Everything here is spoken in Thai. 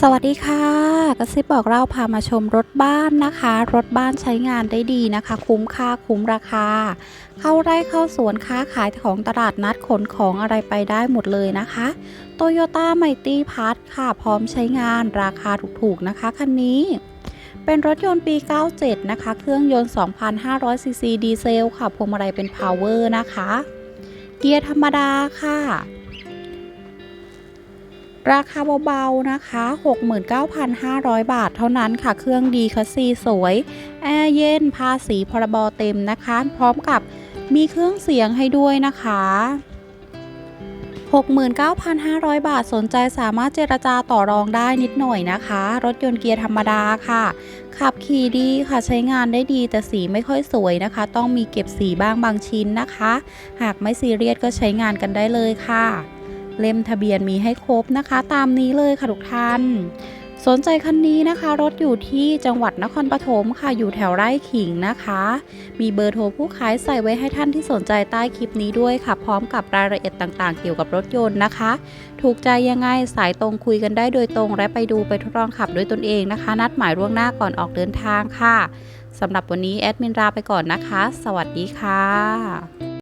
สวัสดีค่ะกระซิบบอกเราพามาชมรถบ้านนะคะ รถบ้านใช้งานได้ดีนะคะ คุ้มค่าคุ้มราคา เข้าไร่เข้าสวนค้าขายของตลาดนัดขนของอะไรไปได้หมดเลยนะคะโตโยต้าไมตี้พัทค่ะ พร้อมใช้งานราคาถูกๆนะคะคันนี้ เป็นรถยนต์ปี 97 นะคะ เครื่องยนต์ 2,500 ซีซีดีเซลค่ะพวงมาลัยเป็นพาวเวอร์นะคะ เกียร์ธรรมดาค่ะ ราคาเบาๆนะคะ 69,500 บาทเท่านั้นค่ะ เครื่องดีคัสซีสวย แอร์เย็น ภาษีพรบเต็มนะคะ พร้อมกับมีเครื่องเสียงให้ด้วยนะคะ 69,500 บาทสนใจสามารถเจรจาต่อรองได้นิดหน่อยนะคะ รถยนต์เกียร์ธรรมดาค่ะ ขับขี่ดีค่ะใช้งานได้ดีแต่สีไม่ค่อยสวยนะคะ ต้องมีเก็บสีบ้างบางชิ้นนะคะ หากไม่ซีเรียสก็ใช้งานกันได้เลยค่ะ เล่มทะเบียนมีให้ครบนะคะ ตามนี้เลยค่ะทุกท่าน สนใจคันนี้นะคะ รถอยู่ที่จังหวัดนครปฐมค่ะอยู่แถวไร่ขิงนะคะ มีเบอร์โทรผู้ขายใส่ไว้ให้ท่านที่สนใจใต้คลิปนี้ด้วยค่ะ พร้อมกับรายละเอียดต่างๆ เกี่ยวกับรถยนต์นะคะ ถูกใจยังไงสายตรงคุยกันได้โดยตรง และไปดูไปทดลองขับด้วยตนเองนะคะ นัดหมายล่วงหน้าก่อนออกเดินทางค่ะสำหรับวันนี้แอดมินลาไปก่อนนะคะ สวัสดีค่ะ